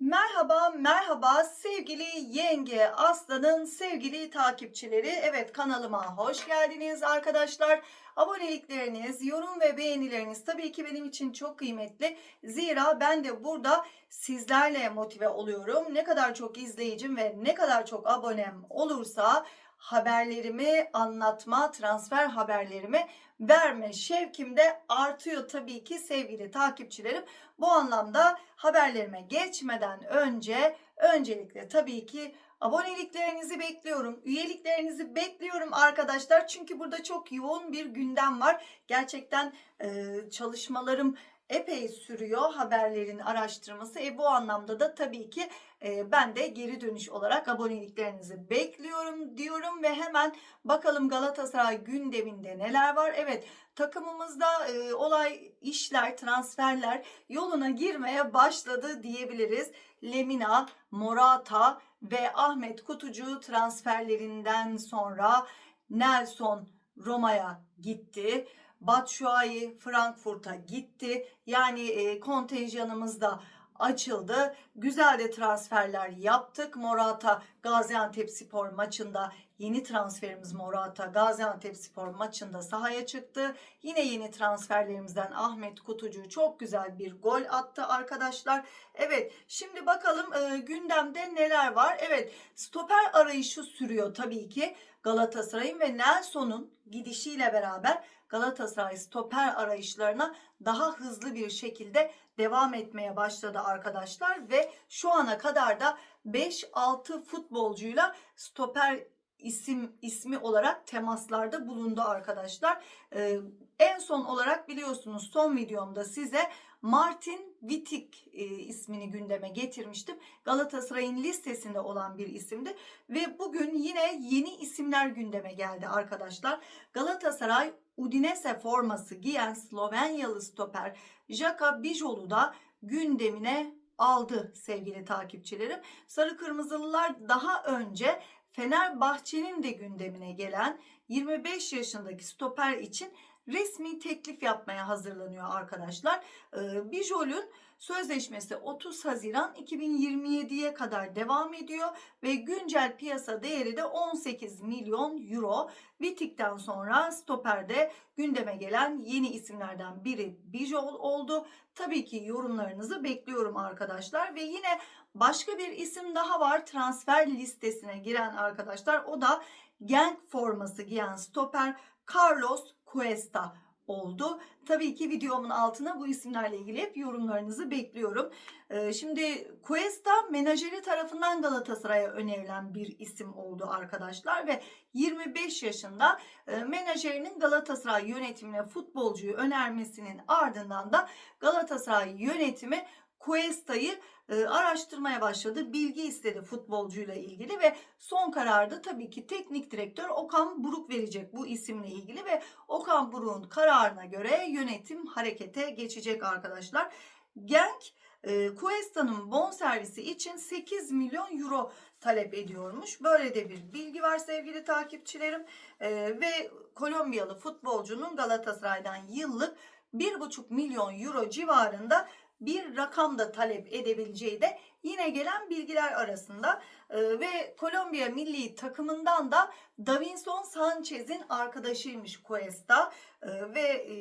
Merhaba, merhaba sevgili yenge Aslan'ın sevgili takipçileri. Evet kanalıma hoş geldiniz arkadaşlar. Abonelikleriniz, yorum ve beğenileriniz tabii ki benim için çok kıymetli. Zira ben de burada sizlerle motive oluyorum. Ne kadar çok izleyicim ve ne kadar çok abonem olursa haberlerimi anlatma, transfer haberlerimi verme şevkim de artıyor tabii ki sevgili takipçilerim. Bu anlamda haberlerime geçmeden önce öncelikle tabii ki aboneliklerinizi bekliyorum. Üyeliklerinizi bekliyorum arkadaşlar. Çünkü burada çok yoğun bir gündem var. Gerçekten e, çalışmalarım epey sürüyor haberlerin araştırması. E, bu anlamda da tabii ki e, ben de geri dönüş olarak aboneliklerinizi bekliyorum diyorum ve hemen bakalım Galatasaray gündeminde neler var. Evet takımımızda e, olay işler, transferler yoluna girmeye başladı diyebiliriz. Lemina, Morata ve Ahmet Kutucu transferlerinden sonra Nelson Roma'ya gitti. Batshuayi Frankfurt'a gitti. Yani e, kontenjanımız da açıldı. Güzel de transferler yaptık. Morata Gaziantep Spor maçında yeni transferimiz Morata Gaziantep Spor maçında sahaya çıktı. Yine yeni transferlerimizden Ahmet Kutucu çok güzel bir gol attı arkadaşlar. Evet şimdi bakalım e, gündemde neler var. Evet stoper arayışı sürüyor tabii ki. Galatasaray'ın ve Nelson'un gidişiyle beraber Galatasaray stoper arayışlarına daha hızlı bir şekilde devam etmeye başladı arkadaşlar ve şu ana kadar da 5-6 futbolcuyla stoper isim ismi olarak temaslarda bulundu arkadaşlar. Ee, en son olarak biliyorsunuz son videomda size Martin Wittig e, ismini gündeme getirmiştim. Galatasaray'ın listesinde olan bir isimdi ve bugün yine yeni isimler gündeme geldi arkadaşlar. Galatasaray Udinese forması giyen Slovenyalı stoper Jaka Bijolu da gündemine aldı sevgili takipçilerim. Sarı Kırmızılılar daha önce Fenerbahçe'nin de gündemine gelen 25 yaşındaki stoper için resmi teklif yapmaya hazırlanıyor arkadaşlar. Ee, Bijol'ün sözleşmesi 30 Haziran 2027'ye kadar devam ediyor ve güncel piyasa değeri de 18 milyon euro. Vitik'ten sonra stoperde gündeme gelen yeni isimlerden biri Bijol oldu. Tabii ki yorumlarınızı bekliyorum arkadaşlar ve yine başka bir isim daha var transfer listesine giren arkadaşlar. O da Genk forması giyen stoper Carlos Cuesta oldu. Tabii ki videomun altına bu isimlerle ilgili hep yorumlarınızı bekliyorum. Ee, şimdi Cuesta menajeri tarafından Galatasaray'a önerilen bir isim oldu arkadaşlar ve 25 yaşında e, menajerinin Galatasaray yönetimine futbolcuyu önermesinin ardından da Galatasaray yönetimi Cuesta'yı e, araştırmaya başladı. Bilgi istedi futbolcuyla ilgili ve son kararda tabii ki teknik direktör Okan Buruk verecek bu isimle ilgili ve Okan Buruk'un kararına göre yönetim harekete geçecek arkadaşlar. Genk e, Cuesta'nın bonservisi için 8 milyon euro talep ediyormuş. Böyle de bir bilgi var sevgili takipçilerim. E, ve Kolombiyalı futbolcunun Galatasaray'dan yıllık 1,5 milyon euro civarında bir rakam da talep edebileceği de yine gelen bilgiler arasında Ee, ve Kolombiya milli takımından da Davinson Sanchez'in arkadaşıymış Cuesta Ee, ve e,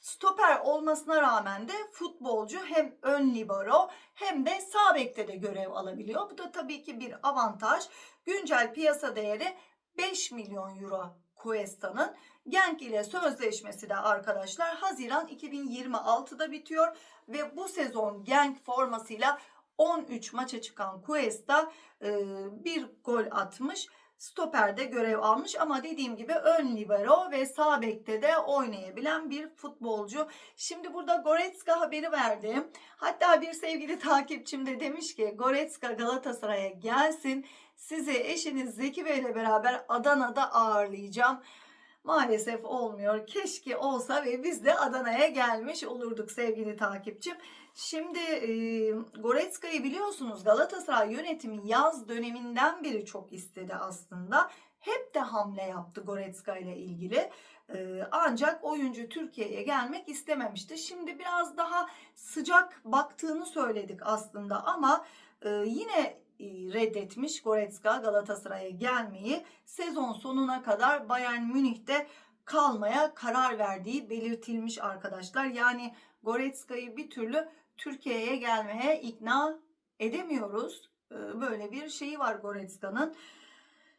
stoper olmasına rağmen de futbolcu hem ön libero hem de sağ bekte de görev alabiliyor. Bu da tabii ki bir avantaj. Güncel piyasa değeri 5 milyon euro Cuesta'nın. Genk ile sözleşmesi de arkadaşlar Haziran 2026'da bitiyor ve bu sezon Genk formasıyla 13 maça çıkan Cuesta bir gol atmış. Stoperde görev almış ama dediğim gibi ön libero ve sağ bekte de oynayabilen bir futbolcu. Şimdi burada Goretzka haberi verdim. Hatta bir sevgili takipçim de demiş ki Goretzka Galatasaray'a gelsin. Sizi eşiniz Zeki Bey ile beraber Adana'da ağırlayacağım. Maalesef olmuyor. Keşke olsa ve biz de Adana'ya gelmiş olurduk sevgili takipçim. Şimdi e, Goretzka'yı biliyorsunuz Galatasaray yönetimi yaz döneminden beri çok istedi aslında. Hep de hamle yaptı Goretzka ile ilgili. Ee, ancak oyuncu Türkiye'ye gelmek istememişti. Şimdi biraz daha sıcak baktığını söyledik aslında ama e, yine e, reddetmiş Goretzka Galatasaray'a gelmeyi sezon sonuna kadar Bayern Münih'te kalmaya karar verdiği belirtilmiş arkadaşlar. Yani Goretzka'yı bir türlü Türkiye'ye gelmeye ikna edemiyoruz. Ee, Böyle bir şeyi var Goretzka'nın.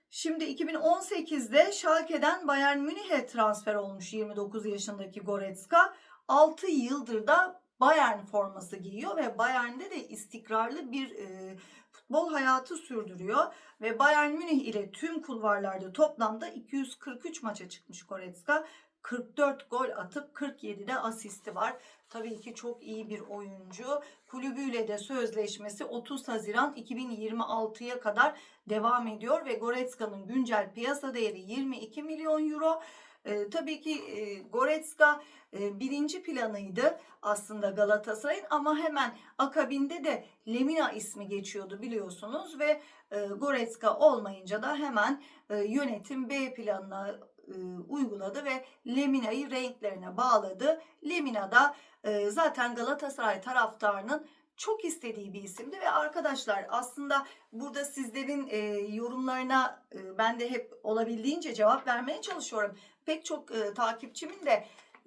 Şimdi 2018'de Schalke'den Bayern Münih'e transfer olmuş 29 yaşındaki Goretzka. 6 yıldır da Bayern forması giyiyor ve Bayern'de de istikrarlı bir e, futbol hayatı sürdürüyor. Ve Bayern Münih ile tüm kulvarlarda toplamda 243 maça çıkmış Goretzka. 44 gol atıp 47'de asisti var. Tabii ki çok iyi bir oyuncu. Kulübüyle de sözleşmesi 30 Haziran 2026'ya kadar devam ediyor ve Goretzka'nın güncel piyasa değeri 22 milyon euro. Ee, tabii ki e, Goretzka e, birinci planıydı aslında Galatasaray'ın ama hemen akabinde de Lemina ismi geçiyordu biliyorsunuz ve e, Goretzka olmayınca da hemen e, yönetim B planına e, uyguladı ve Lemina'yı renklerine bağladı. Lemina da e, zaten Galatasaray taraftarının çok istediği bir isimdi ve arkadaşlar aslında burada sizlerin e, yorumlarına e, ben de hep olabildiğince cevap vermeye çalışıyorum. Pek çok e, takipçimin de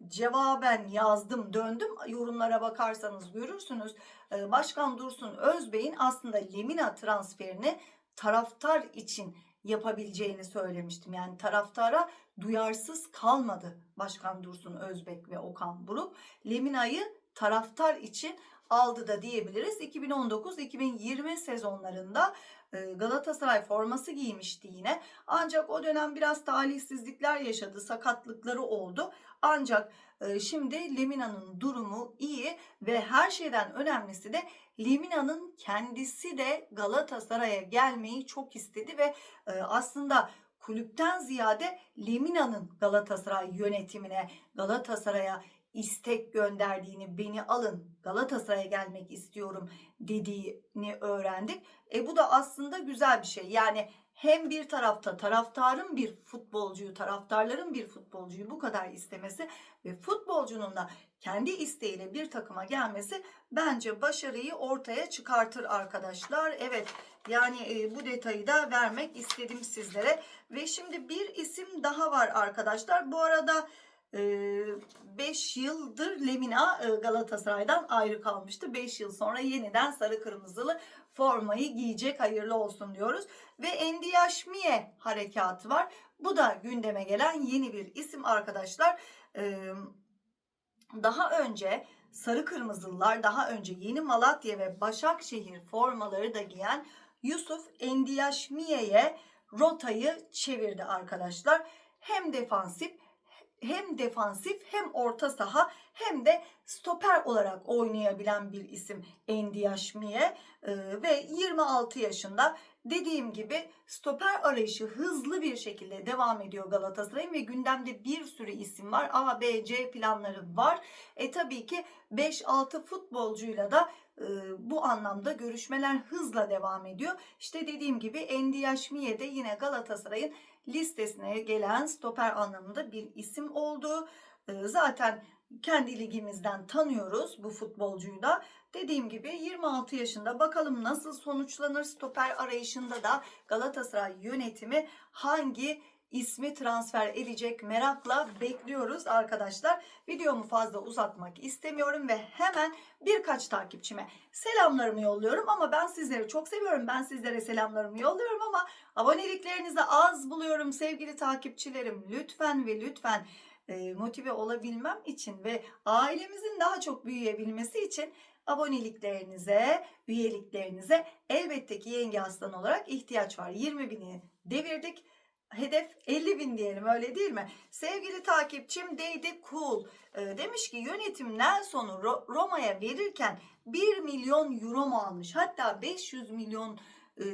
cevaben yazdım döndüm yorumlara bakarsanız görürsünüz. E, Başkan Dursun Özbey'in aslında Lemina transferini taraftar için yapabileceğini söylemiştim. Yani taraftara duyarsız kalmadı Başkan Dursun Özbek ve Okan Buruk. Lemina'yı taraftar için aldı da diyebiliriz. 2019-2020 sezonlarında e, Galatasaray forması giymişti yine. Ancak o dönem biraz talihsizlikler yaşadı, sakatlıkları oldu. Ancak e, şimdi Lemina'nın durumu iyi ve her şeyden önemlisi de Lemina'nın kendisi de Galatasaray'a gelmeyi çok istedi ve e, aslında kulüpten ziyade Lemina'nın Galatasaray yönetimine, Galatasaray'a istek gönderdiğini, beni alın Galatasaray'a gelmek istiyorum dediğini öğrendik. E bu da aslında güzel bir şey. Yani hem bir tarafta taraftarın bir futbolcuyu, taraftarların bir futbolcuyu bu kadar istemesi ve futbolcunun da kendi isteğiyle bir takıma gelmesi bence başarıyı ortaya çıkartır arkadaşlar. Evet yani e, bu detayı da vermek istedim sizlere. Ve şimdi bir isim daha var arkadaşlar. Bu arada 5 yıldır Lemina e, Galatasaray'dan ayrı kalmıştı. 5 yıl sonra yeniden sarı kırmızılı formayı giyecek hayırlı olsun diyoruz. Ve Endiaşmiye harekatı var. Bu da gündeme gelen yeni bir isim arkadaşlar. Ee, Daha önce sarı kırmızılılar daha önce Yeni Malatya ve Başakşehir formaları da giyen Yusuf Endiaşmiye'ye rotayı çevirdi arkadaşlar. Hem defansif hem defansif hem orta saha hem de stoper olarak oynayabilen bir isim Endiaşmiye ee, ve 26 yaşında dediğim gibi stoper arayışı hızlı bir şekilde devam ediyor Galatasaray'ın ve gündemde bir sürü isim var. A, B, C planları var. E tabii ki 5-6 futbolcuyla da bu anlamda görüşmeler hızla devam ediyor. İşte dediğim gibi Endiaşmiye de yine Galatasaray'ın listesine gelen stoper anlamında bir isim oldu. Zaten kendi ligimizden tanıyoruz bu futbolcuyu da. Dediğim gibi 26 yaşında bakalım nasıl sonuçlanır stoper arayışında da Galatasaray yönetimi hangi ismi transfer edecek merakla bekliyoruz arkadaşlar. Videomu fazla uzatmak istemiyorum ve hemen birkaç takipçime selamlarımı yolluyorum ama ben sizleri çok seviyorum. Ben sizlere selamlarımı yolluyorum ama aboneliklerinizi az buluyorum sevgili takipçilerim. Lütfen ve lütfen e, motive olabilmem için ve ailemizin daha çok büyüyebilmesi için aboneliklerinize, üyeliklerinize elbette ki yenge aslan olarak ihtiyaç var. 20 bini devirdik. Hedef 50 bin diyelim öyle değil mi? Sevgili takipçim Deydi Cool e, demiş ki yönetim Nelson'u Ro- Roma'ya verirken 1 milyon euro mu almış? Hatta 500 milyon e,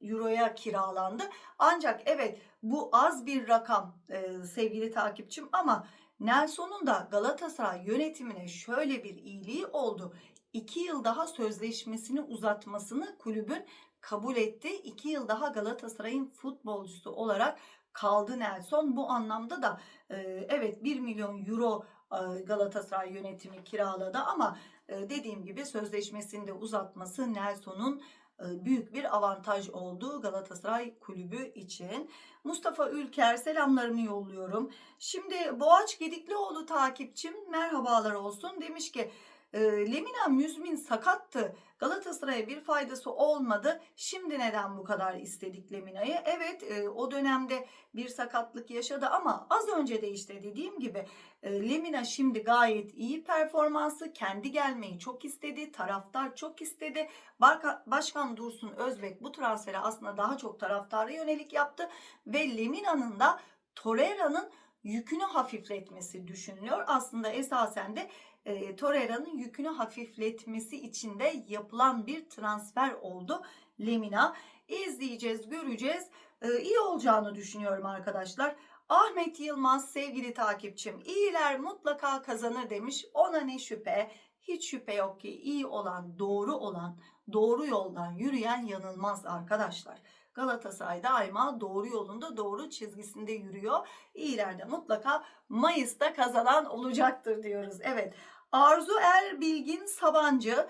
euroya kiralandı. Ancak evet bu az bir rakam e, sevgili takipçim ama Nelson'un da Galatasaray yönetimine şöyle bir iyiliği oldu. 2 yıl daha sözleşmesini uzatmasını kulübün kabul etti. 2 yıl daha Galatasaray'ın futbolcusu olarak kaldı Nelson. Bu anlamda da e, evet 1 milyon euro e, Galatasaray yönetimi kiraladı ama e, dediğim gibi sözleşmesinde uzatması Nelson'un büyük bir avantaj oldu Galatasaray kulübü için. Mustafa Ülker selamlarımı yolluyorum. Şimdi Boğaç Gediklioğlu takipçim merhabalar olsun demiş ki e, Lemina Müzmin sakattı. Galatasaray'a bir faydası olmadı. Şimdi neden bu kadar istedik Lemina'yı? Evet e, o dönemde bir sakatlık yaşadı ama az önce de işte dediğim gibi e, Lemina şimdi gayet iyi performansı. Kendi gelmeyi çok istedi. Taraftar çok istedi. Barka- Başkan Dursun Özbek bu transferi aslında daha çok taraftara yönelik yaptı. Ve Lemina'nın da Torreira'nın yükünü hafifletmesi düşünülüyor. Aslında esasen de e, Torreira'nın yükünü hafifletmesi için de yapılan bir transfer oldu Lemina. İzleyeceğiz, göreceğiz. E, iyi olacağını düşünüyorum arkadaşlar. Ahmet Yılmaz sevgili takipçim iyiler mutlaka kazanır demiş. Ona ne şüphe hiç şüphe yok ki iyi olan doğru olan doğru yoldan yürüyen yanılmaz arkadaşlar. Galatasaray daima doğru yolunda doğru çizgisinde yürüyor. İyiler de mutlaka Mayıs'ta kazanan olacaktır diyoruz. Evet Arzu Er Bilgin Sabancı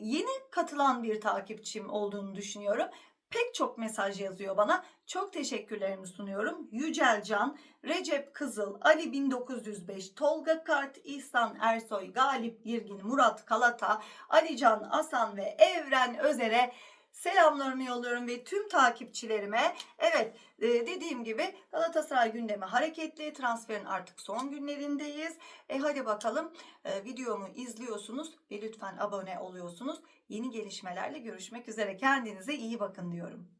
yeni katılan bir takipçim olduğunu düşünüyorum. Pek çok mesaj yazıyor bana. Çok teşekkürlerimi sunuyorum. Yücel Can, Recep Kızıl, Ali 1905, Tolga Kart, İhsan Ersoy, Galip Girgin, Murat Kalata, Alican Asan ve Evren Özer'e selamlarımı yolluyorum ve tüm takipçilerime evet e, dediğim gibi Galatasaray gündemi hareketli transferin artık son günlerindeyiz. E hadi bakalım e, videomu izliyorsunuz ve lütfen abone oluyorsunuz. Yeni gelişmelerle görüşmek üzere kendinize iyi bakın diyorum.